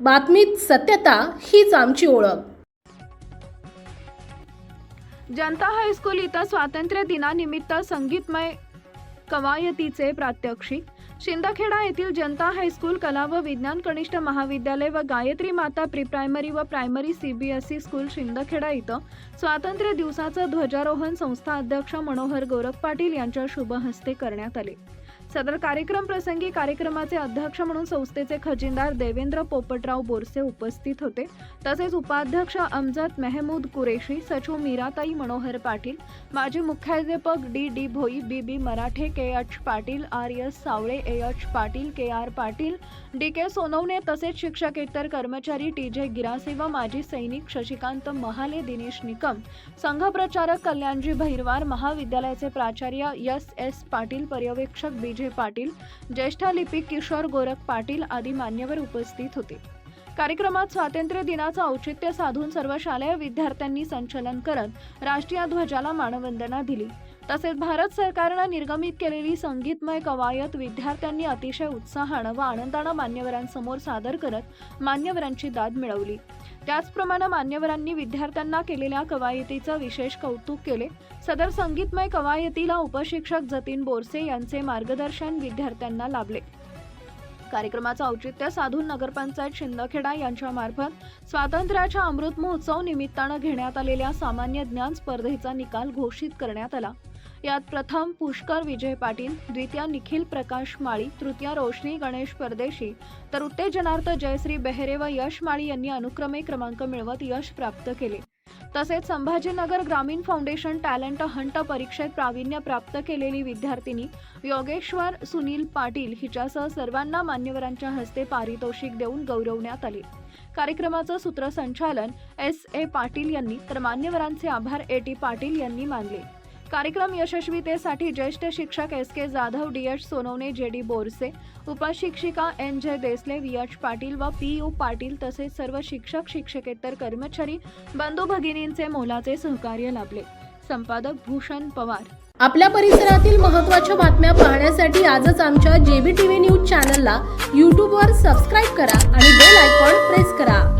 बातमीत सत्यता हीच आमची ओळख. जनता हायस्कूल इथं स्वातंत्र्य दिनानिमित्त संगीतमय कवायतीचे प्रात्यक्षिक. शिंदखेडा येथील जनता हायस्कूल कला व विज्ञान कनिष्ठ महाविद्यालय व गायत्री माता प्री प्रायमरी व प्रायमरी सीबीएसई स्कूल शिंदखेडा इथं स्वातंत्र्य दिवसाचं ध्वजारोहण संस्था अध्यक्ष मनोहर गोरख पाटील यांच्या शुभ हस्ते करण्यात आले. सदर कार्यक्रम प्रसंगी कार्यक्रमाचे अध्यक्ष म्हणून संस्थेचे खजिनदार देवेंद्र पोपटराव बोरसे उपस्थित होते. तसेच उपाध्यक्ष अमजद मेहमूद कुरेशी सचिव मीराताई मनोहर पाटील माजी मुख्याध्यापक D D Bhoi B B Marathe K H Patil R S Savale A H Patil K R Patil D K Sonawane तसेच शिक्षकेतर कर्मचारी टी जे गिरासे व माजी सैनिक शशिकांत महाले दिनेश निकम संघप्रचारक कल्याणजी भैरवार महाविद्यालयाचे प्राचार्य एस एस पाटील पर्यवेक्षक बी विजय पाटील ज्येष्ठ लिपिक किशोर गोरख पाटील आदी मान्यवर उपस्थित होते. कार्यक्रमात स्वातंत्र्य दिनाचं औचित्य साधून सर्व शालेय विद्यार्थ्यांनी संचलन करत राष्ट्रीय ध्वजाला मानवंदना दिली. तसेच भारत सरकारनं निर्गमित केलेली संगीतमय कवायत विद्यार्थ्यांनी अतिशय उत्साहानं व आनंदानं मान्यवरांसमोर सादर करत मान्यवरांची दाद मिळवली. त्याचप्रमाणे मान्यवरांनी विद्यार्थ्यांना केलेल्या कवायतीचं विशेष कौतुक केले. सदर संगीतमय कवायतीला उपशिक्षक जतीन बोरसे यांचे मार्गदर्शन विद्यार्थ्यांना लाभले. कार्यक्रमाचं औचित्य साधून नगरपंचायत शिंदखेडा यांच्या मार्फत स्वातंत्र्याच्या अमृत महोत्सव निमित्तानं घेण्यात आलेल्या सामान्य ज्ञान स्पर्धेचा निकाल घोषित करण्यात आला. यात प्रथम पुष्कर विजय पाटील द्वितीय निखिल प्रकाश माळी तृतीय रोशनी गणेश परदेशी. तर उत्तेजनार्थ जयश्री बेहरे व यश माळी यांनी अनुक्रमे क्रमांक मिळवत यश प्राप्त केले. तसेच संभाजीनगर ग्रामीण फाउंडेशन टॅलेंट हंट परीक्षेत प्रावीण्य प्राप्त केलेली विद्यार्थिनी योगेश्वर सुनील पाटील हिच्यासह सर्वांना मान्यवरांच्या हस्ते पारितोषिक देऊन गौरवण्यात आले. कार्यक्रमाचं सूत्रसंचालन एस ए पाटील यांनी तर मान्यवरांचे आभार ए टी पाटील यांनी मानले. कार्यक्रम यशस्वीतेसाठी ज्येष्ठ शिक्षक S K Jadhav D H Sonawane J D Borse उपशिक्षिका N J Desale V H Patil व पी यू पाटील तसेच सर्व शिक्षक शिक्षकेतर कर्मचारी बंधू भगिनींचे मोलाचे सहकार्य लाभले. संपादक भूषण पवार. आपल्या परिसरातील महत्त्वाच्या बातम्या पाहण्यासाठी आजच आमच्या जेबी टीव्ही न्यूज चॅनलला यूट्यूबवर सबस्क्राईब करा आणि बेल आयकॉन प्रेस करा.